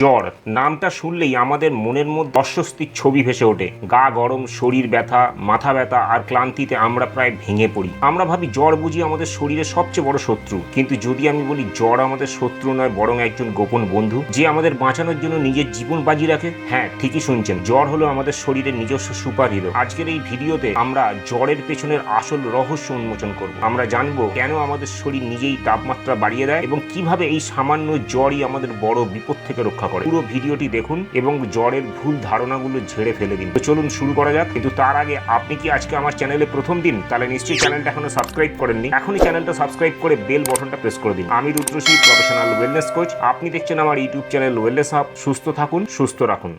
জ্বর। নামটা শুনলেই আমাদের মনের মধ্যে অস্বস্তির ছবি ভেসে ওঠে। গা গরম, শরীর ব্যথা, মাথা ব্যথা আর ক্লান্তিতে আমরা প্রায় ভেঙে পড়ি। আমরা ভাবি জ্বর বুঝি আমাদের শরীরের সবচেয়ে বড় শত্রু। কিন্তু যদি আমি বলি জ্বর আমাদের শত্রু নয়, বরং একজন গোপন বন্ধু, যে আমাদের বাঁচানোর জন্য নিজের জীবন বাজি রাখে হ্যাঁ ঠিকই শুনছেন, জ্বর হলো আমাদের শরীরের নিজস্ব সুপার হিরো আজকের এই ভিডিওতে আমরা জ্বরের পেছনের আসল রহস্য উন্মোচন করব। আমরা জানব কেন আমাদের শরীর নিজেই তাপমাত্রা বাড়িয়ে দেয় এবং কীভাবে এই সামান্য জ্বরই আমাদের বড় বিপদ থেকে রক্ষা করে। পুরো ভিডিওটি দেখুন এবং জ্বরের ভুল ধারণাগুলো ঝেড়ে ফেলে দিন। তো চলুন শুরু করা যাক। কিন্তু তার আগে আপনি কি আজকে আমার চ্যানেলে প্রথম দিন? তাহলে নিশ্চয়ই চ্যানেলটা এখনও সাবস্ক্রাইব করেননি। এখনই চ্যানেলটা সাবস্ক্রাইব করে বেল বটনটা প্রেস করে দিন। আমি রুদ্রশ্রী প্রফেশনাল ওয়েলনেস কোচ আপনি দেখছেন আমার ইউটিউব চ্যানেল ওয়েলনেস হাব সুস্থ থাকুন, সুস্থ রাখুন।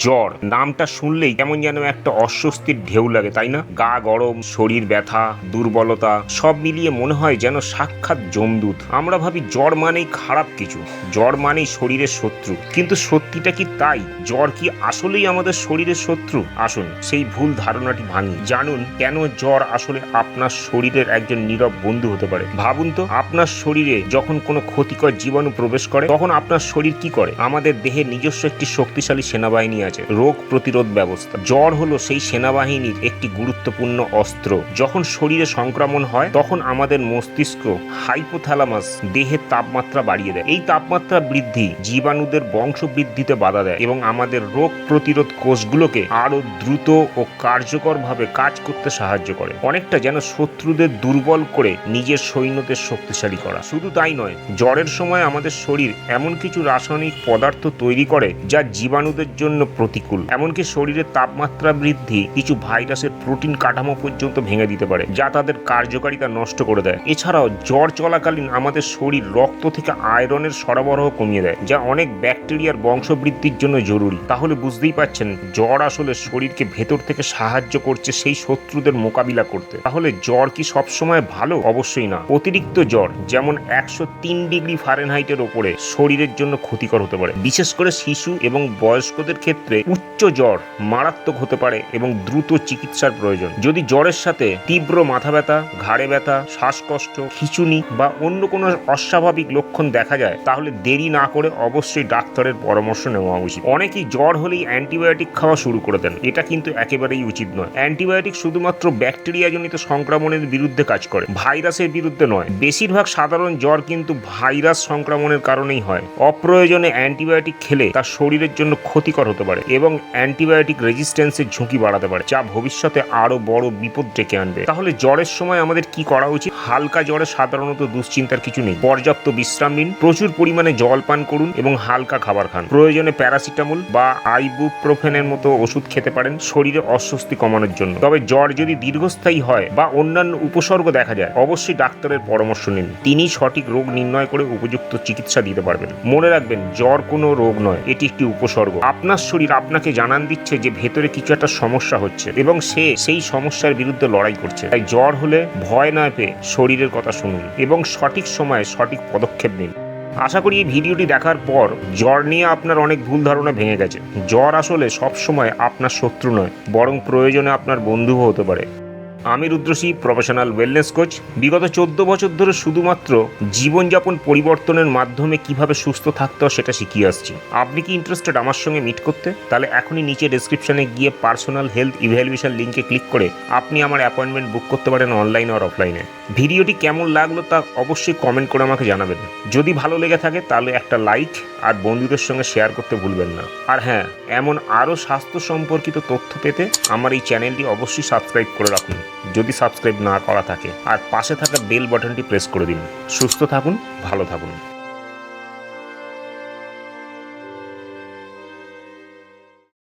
জ্বর। নামটা শুনলেই কেমন যেন একটা অস্বস্তির ঢেউ লাগে, তাই না? গা গরম, শরীর ব্যথা, দুর্বলতা, সব মিলিয়ে মনে হয় যেন সাক্ষাৎ জমদূত। আমরা ভাবি জ্বর মানেই খারাপ কিছু। জ্বর মানেই শরীরের শত্রু। কিন্তু সত্যিটা কি তাই? জ্বর কি আসলেই আমাদের শরীরের শত্রু? আসুন, সেই ভুল ধারণাটি ভাঙি। জানুন, কেন জ্বর আসলে আপনার শরীরের একজন নীরব বন্ধু হতে পারে? ভাবুন তো, আপনার শরীরে যখন কোনো ক্ষতিকর জীবাণু প্রবেশ করে, তখন আপনার শরীর কি করে? আমাদের দেহে নিজস্ব একটি শক্তিশালী সেনাবাহিনী আছে। রোগ প্রতিরোধ ব্যবস্থা। জ্বর হলো সেই সেনাবাহিনীর একটি গুরুত্বপূর্ণ অস্ত্র। যখন শরীরে সংক্রমণ হয়, তখন আমাদের মস্তিষ্ক হাইপোথ্যালামাস দেহের তাপমাত্রা বাড়িয়ে দেয়। এই তাপমাত্রা বৃদ্ধি জীবাণুদের বংশ বৃদ্ধিতে বাধা দেয় এবং আমাদের রোগ প্রতিরোধ কোষগুলোকে আরও দ্রুত ও কার্যকরভাবে কাজ করতে সাহায্য করে। অনেকটা যেন শত্রুদের দুর্বল করে নিজের সৈন্যদের শক্তিশালী করা। শুধু তাই নয়, জ্বরের সময় আমাদের শরীর এমন কিছু রাসায়নিক পদার্থ তৈরি করে যা জীবাণুদের জন্য প্রতিকূল। এমনকি শরীরের তাপমাত্রা বৃদ্ধি কিছু ভাইরাসের প্রোটিন কাঠামো পর্যন্ত ভেঙে দিতে পারে, যা তাদের কার্যকারিতা নষ্ট করে দেয়। এছাড়াও জ্বর চলাকালীন আমাদের শরীর রক্ত থেকে আয়রনের সরবরাহ কমিয়ে দেয়, যা অনেক ব্যাকটেরিয়ার বংশবৃদ্ধির জন্য জরুরি। তাহলে বুঝতেই পাচ্ছেন জ্বর আসলে শরীরকে ভেতর থেকে সাহায্য করছে সেই শত্রুদের মোকাবিলা করতে। তাহলে জ্বর কি সবসময় ভালো? অবশ্যই না। অতিরিক্ত জ্বর, যেমন একশো তিন ডিগ্রি ফারেনহাইটের ওপরে, শরীরের জন্য ক্ষতিকর হতে পারে। বিশেষ করে শিশু এবং বয়স্কদের ক্ষেত্রে উচ্চ জ্বর মারাত্মক হতে পারে এবং দ্রুত চিকিৎসার প্রয়োজন। যদি জ্বরের সাথে তীব্র মাথা ব্যথা, ঘাড়ে ব্যথা, শ্বাসকষ্ট, খিচুনি বা অন্য কোনো অস্বাভাবিক লক্ষণ দেখা যায়, তাহলে দেরি না করে অবশ্যই ডাক্তারের পরামর্শ নেওয়া উচিত। অনেকেই জ্বর হলেই অ্যান্টিবায়োটিক খাওয়া শুরু করে দেন। এটা কিন্তু একেবারেই উচিত নয়। অ্যান্টিবায়োটিক শুধুমাত্র ব্যাকটেরিয়াজনিত সংক্রমণের বিরুদ্ধে কাজ করে, ভাইরাসের বিরুদ্ধে নয়। বেশিরভাগ সাধারণ জ্বর কিন্তু ভাইরাস সংক্রমণের কারণেই হয়। অপ্রয়োজনে অ্যান্টিবায়োটিক খেলে তার শরীরের জন্য ক্ষতিকর হতে পারে। এবং অ্যান্টিবায়োটিক রেজিস্ট্যান্সের ঝুঁকি বাড়াতে পারে। যা ভবিষ্যতে আরও বড় বিপদ ডেকে আনবে। তাহলে জ্বরের সময় আমাদের কি করা উচিত? হালকা জ্বরে সাধারণত দুশ্চিন্তার কিছু নেই। পর্যাপ্ত বিশ্রাম নিন, প্রচুর পরিমাণে জল পান করুন এবং হালকা খাবার খান। প্রয়োজনে প্যারাসিটামল বা আইবুপ্রোফেনের মতো ওষুধ খেতে পারেন শরীরে অস্বস্তি কমানোর জন্য। তবে জ্বর যদি দীর্ঘস্থায়ী হয় বা অন্যান্য উপসর্গ দেখা যায়, অবশ্যই ডাক্তারের পরামর্শ নিন। তিনি সঠিক রোগ নির্ণয় করে উপযুক্ত চিকিৎসা দিতে পারবেন। মনে রাখবেন, জ্বর কোনো রোগ নয়, এটি একটি উপসর্গ। আপনার শরীর আপনাকে জানান দিচ্ছে যে ভেতরে কিছু একটা সমস্যা হচ্ছে এবং সে সেই সমস্যার বিরুদ্ধে লড়াই করছে। তাই জ্বর হলে ভয় না পেয়ে শরীরের কথা শুনুন এবং সঠিক সময়ে সঠিক পদক্ষেপ নিন। আশা করি এই ভিডিওটি দেখার পর জ্বর নিয়ে আপনার অনেক ভুল ধারণা ভেঙে গেছে। জ্বর আসলে সবসময় আপনার শত্রু নয়, বরং প্রয়োজনে আপনার বন্ধুও হতে পারে। আমি রুদ্রসী প্রফেশনাল ওয়েলনেস কোচ বিগত চোদ্দ বছর ধরে শুধুমাত্র জীবনযাপন পরিবর্তনের মাধ্যমে কীভাবে সুস্থ থাকতে হয় সেটা শিখিয়ে আসছি। আপনি কি ইন্টারেস্টেড আমার সঙ্গে মিট করতে? তাহলে এখনই নিচে ডেসক্রিপশনে গিয়ে পার্সোনাল হেলথ ইভ্যালুয়েশন লিঙ্কে ক্লিক করে আপনি আমার অ্যাপয়েন্টমেন্ট বুক করতে পারেন অনলাইনে আর অফলাইনে ভিডিওটি কেমন লাগল তা অবশ্যই কমেন্ট করে আমাকে জানাবেন। যদি ভালো লেগে থাকে তাহলে একটা লাইক আর বন্ধুদের সঙ্গে শেয়ার করতে ভুলবেন না। আর হ্যাঁ এমন আরও স্বাস্থ্য সম্পর্কিত তথ্য পেতে আমার এই চ্যানেলটি অবশ্যই সাবস্ক্রাইব করে রাখুন। যদি সাবস্ক্রাইব না করা থাকে, আর পাশে থাকা বেল বাটনটি প্রেস করে দিন। সুস্থ থাকুন, ভালো থাকুন।